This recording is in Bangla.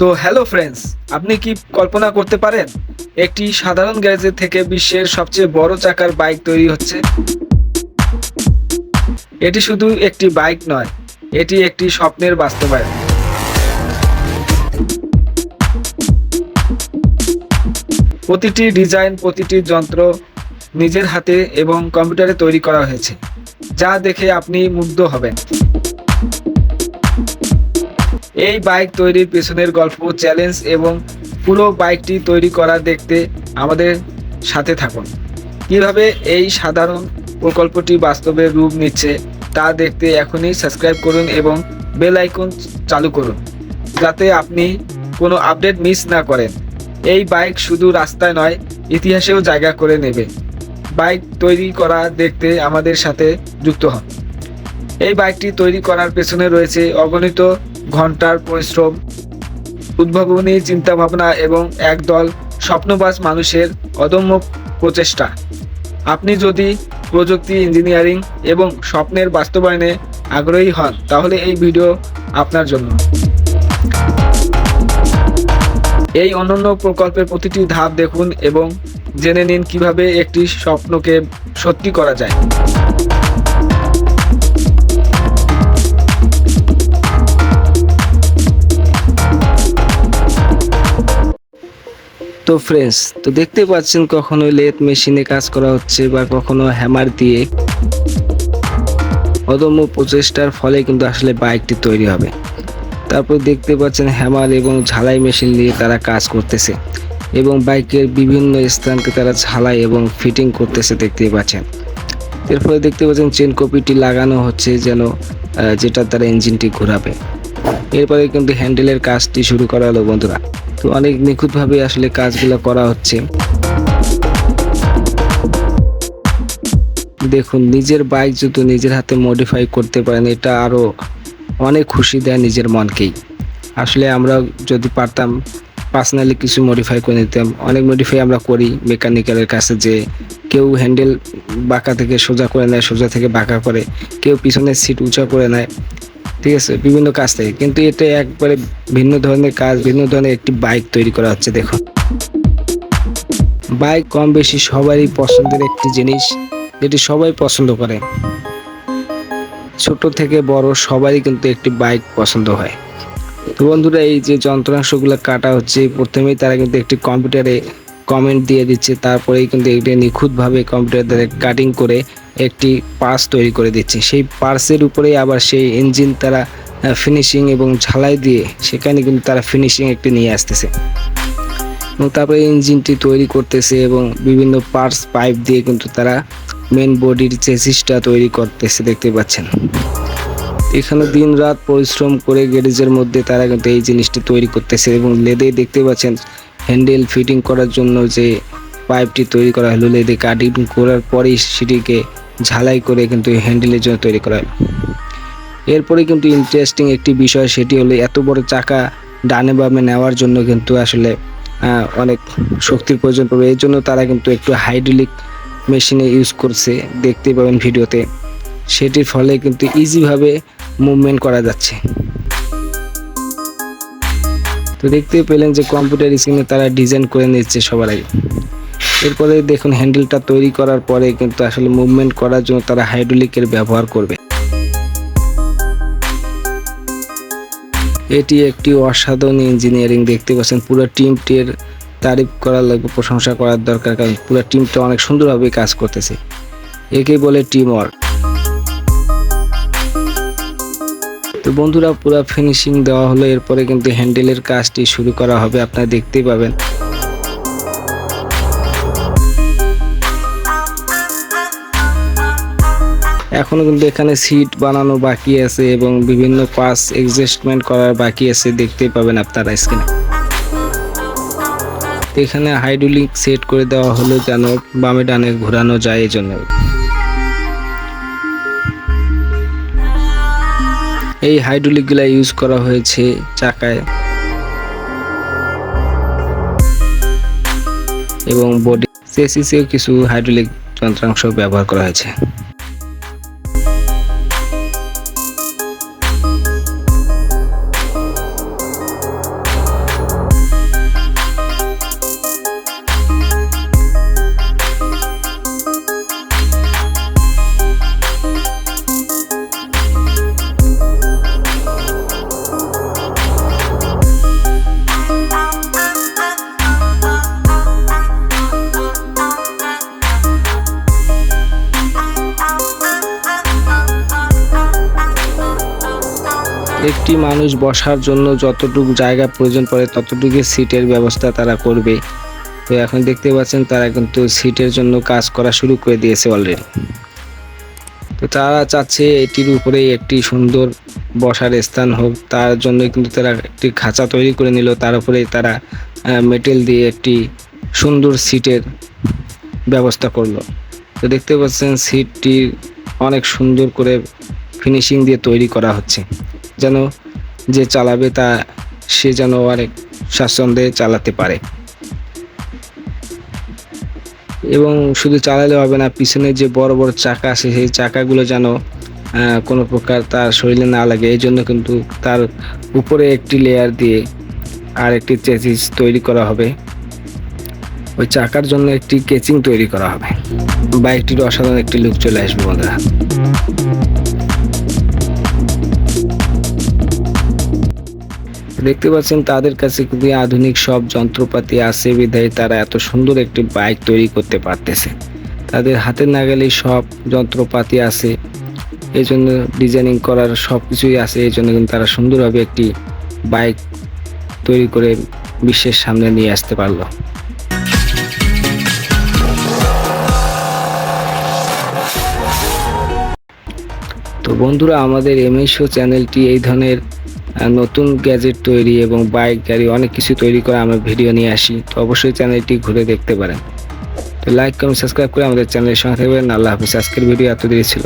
তো হ্যালো ফ্রেন্ডস, আপনি কি কল্পনা করতে পারেন, একটি সাধারণ গ্যারেজের থেকে বিশ্বের সবচেয়ে বড় চাকার বাইক তৈরি হচ্ছে? এটি শুধু একটি বাইক নয়, এটি একটি স্বপ্নের বাস্তবায়ন। প্রতিটি ডিজাইন, প্রতিটি যন্ত্র নিজের হাতে এবং কম্পিউটারে তৈরি করা হয়েছে, যা দেখে আপনি মুগ্ধ হবেন। এই বাইক তৈরির পেছনের গল্প চ্যালেঞ্জ এবং পুরো বাইকটি তৈরি করা দেখতে আমাদের সাথে থাকুন। কীভাবে এই সাধারণ প্রকল্পটি বাস্তবে রূপ নিচ্ছে তা দেখতে এখনই সাবস্ক্রাইব করুন এবং বেল আইকন চালু করুন, যাতে আপনি কোনো আপডেট মিস না করেন। এই বাইক শুধু রাস্তায় নয়, ইতিহাসেও জায়গা করে নেবে। বাইক তৈরি করা দেখতে আমাদের সাথে যুক্ত হন। এই বাইকটি তৈরি করার পেছনে রয়েছে অগণিত ঘণ্টার পরিশ্রম, উদ্ভাবনী চিন্তাভাবনা এবং একদল স্বপ্নবাজ মানুষের অদম্য প্রচেষ্টা। আপনি যদি প্রযুক্তি, ইঞ্জিনিয়ারিং এবং স্বপ্নের বাস্তবায়নে আগ্রহী হন, তাহলে এই ভিডিও আপনার জন্য। এই অনন্য প্রকল্পের প্রতিটি ধাপ দেখুন এবং জেনে নিন কীভাবে একটি স্বপ্নকে সত্যি করা যায়। তো ফ্রেন্ডস তো দেখতে পাচ্ছেন কখনো লেথ মেশিনে কাজ করা হচ্ছে বা কখনো হ্যামার দিয়ে। অদম্য প্রচেষ্টার ফলে কিন্তু আসলে বাইকটি তৈরি হবে। তারপর দেখতে পাচ্ছেন হ্যামার এবং ঝালাই মেশিন দিয়ে তারা কাজ করতেছে এবং বাইকের বিভিন্ন স্থানকে তারা ঝালাই এবং ফিটিং করতেছে দেখতে পাচ্ছেন। এরপরে দেখতে পাচ্ছেন চেন কপিটি লাগানো হচ্ছে যেন যেটা তারা ইঞ্জিনটি ঘোরাবে। এরপরে কিন্তু হ্যান্ডেলের কাজটি শুরু করা হলো বন্ধুরা। তো অনেক নিখুঁতভাবে আসলে কাজগুলো করা হচ্ছে। দেখুন, নিজের বাইক যদি নিজের হাতে মডিফাই করতে পারেন, এটা আরও অনেক খুশি দেয় নিজের মনকেই। আসলে আমরা যদি পারতাম পার্সোনালি কিছু মডিফাই করে নিতাম। অনেক মডিফাই আমরা করি মেকানিক্যালের কাছে যে কেউ হ্যান্ডেল বাঁকা থেকে সোজা করে নেয়, সোজা থেকে বাঁকা করে। কেউ পিছনের সিট উঁচা করে নেয়। ঠিক আছে, বিভিন্ন কাজ থেকে। কিন্তু এটা একবারে ভিন্ন ধরনের কাজ, ভিন্ন ধরনের একটি বাইক তৈরি করা হচ্ছে, দেখুন। বাইক কম বেশি সবারই পছন্দের একটি জিনিস, যেটি সবাই পছন্দ করে। ছোট থেকে বড় সবারই কিন্তু একটি বাইক পছন্দ হয়। তো বন্ধুরা, এই যে যন্ত্রাংশগুলো কাটা হচ্ছে, প্রথমেই তারা কিন্তু একটি কম্পিউটারে কমেন্ট দিয়ে দিচ্ছে, তারপরেই কিন্তু এটা নিখুঁতভাবে কম্পিউটার দ্বারা কাটিং করে একটি পার্স তৈরি করে দিচ্ছে। সেই পার্সের উপরেই আবার সেই ইঞ্জিন তারা ফিনিশিং এবং ঝালাই দিয়ে সেখানে কিন্তু তারা ফিনিশিং একটি নিয়ে আসতেছে। এবং তারপরে ইঞ্জিনটি তৈরি করতেছে এবং বিভিন্ন পার্টস পাইপ দিয়ে কিন্তু তারা মেন বডির চেসিসটা তৈরি করতেছে দেখতে পাচ্ছেন। এখানে দিন রাত পরিশ্রম করে গ্যারেজের মধ্যে তারা কিন্তু এই জিনিসটি তৈরি করতেছে এবং লেদে দেখতে পাচ্ছেন হ্যান্ডেল ফিটিং করার জন্য যে পাইপটি তৈরি করা হলো, লেদে কাটিং করার পরেই সেটিকে ঝালাই করে কিন্তু হ্যান্ডেলের জন্য তৈরি করা হলো এরপরে কিন্তু ইন্টারেস্টিং একটি বিষয়, সেটি হলো এত বড় চাকা ডানে বামে নেওয়ার জন্য কিন্তু আসলে অনেক শক্তির প্রয়োজন পড়বে। এই জন্য তারা কিন্তু একটু হাইড্রোলিক মেশিনে ইউজ করছে, দেখতে পাবেন ভিডিওতে। সেটির ফলে কিন্তু ইজিভাবে মুভমেন্ট করা যাচ্ছে। তো দেখতে পেলেন যে কম্পিউটার স্ক্রিনে তারা ডিজাইন করে নিচ্ছে সবার আগে। এরপরে দেখুন হ্যান্ডেলটা তৈরি করার পরে কিন্তু আসলে মুভমেন্ট করার জন্য তারা হাইড্রোলিকের ব্যবহার করবে। এটি একটি অসাধারণ ইঞ্জিনিয়ারিং দেখতে পাচ্ছেন পুরো টিমটির তারিফ করার লাগবে, প্রশংসা করার দরকার, কারণ পুরো টিমটা অনেক সুন্দরভাবে কাজ করতেছে। একেই বলে টিম ওয়ার্ক তো বন্ধুরা পুরো ফিনিশিং দেওয়া হলো, এরপরে কিন্তু হ্যান্ডেলের কাজটি শুরু করা হবে, আপনারা দেখতেই পাবেন। এখনও কিন্তু এখানে সিট বানানো বাকি আছে এবং বিভিন্ন পাস এডজাস্টমেন্ট করার বাকি আছে, দেখতেই পাবেন আপনারা স্ক্রিনে এখানে হাইড্রোলিক সেট করে দেওয়া হলো যেন বামে ডানে ঘোরানো যায় এই জন্য এই হাইড্রোলিকগুলা ইউজ করা হয়েছে চাকায়। এবং বডি চেসিসেও কিছু হাইড্রোলিক যন্ত্রাংশ ব্যবহার করা হয়েছে। একটি মানুষ বসার জন্য যতটুকু জায়গা প্রয়োজন পড়ে ততটুকু সিটের ব্যবস্থা তারা করবে। তো এখন দেখতে পাচ্ছেন তারা কিন্তু সিটের জন্য কাজ করা শুরু করে দিয়েছে অলরেডি তো তারা চাচ্ছে এটির উপরে একটি সুন্দর বসার স্থান হোক, তার জন্য কিন্তু তারা একটি খাঁচা তৈরি করে নিল, তার উপরে তারা মেটেল দিয়ে একটি সুন্দর সিটের ব্যবস্থা করল। তো দেখতে পাচ্ছেন সিটটি অনেক সুন্দর করে ফিনিশিং দিয়ে তৈরি করা হচ্ছে। যেন যে চালাবে তা সে যেন অনেক স্বাচ্ছন্দ্যে চালাতে পারে। এবং শুধু চালালে হবে না, পিছনে যে বড় বড় চাকা আছে, সেই চাকাগুলো যেন কোনো প্রকার তার শরীরে না লাগে। এই জন্য কিন্তু তার উপরে একটি লেয়ার দিয়ে আর একটি চেসিস তৈরি করা হবে। ওই চাকার জন্য একটি কেচিং তৈরি করা হবে। বাইকটির অসাধারণ একটি লুক চলে আসবে বন্ধুরা। দেখতে পাচ্ছেন তাদের কাছে খুবই আধুনিক সব যন্ত্রপাতি আছে বিধায় তারা এত সুন্দর একটি বাইক তৈরি করতে পারতেছে। তাদের হাতের নাগালেই সব যন্ত্রপাতি আছে। এই জন্য ডিজাইনিং করার সব কিছুই আছে। এই জন্য কিন্তু তারা সুন্দরভাবে একটি বাইক তৈরি করে বিশ্বের সামনে নিয়ে আসতে পারল। তো বন্ধুরা, আমাদের এমএসও চ্যানেলটি এই ধরনের নতুন গ্যাজেট তৈরি এবং বাইক গাড়ি অনেক কিছু তৈরি করে আমরা ভিডিও নিয়ে আসি। তো অবশ্যই চ্যানেলটি ঘুরে দেখতে পারেন। তো লাইক কমেন্ট সাবস্ক্রাইব করে আমাদের চ্যানেলের সঙ্গে থাকবেন। আল্লাহ হাফিজ। আজকের ভিডিও এত দেরি ছিল।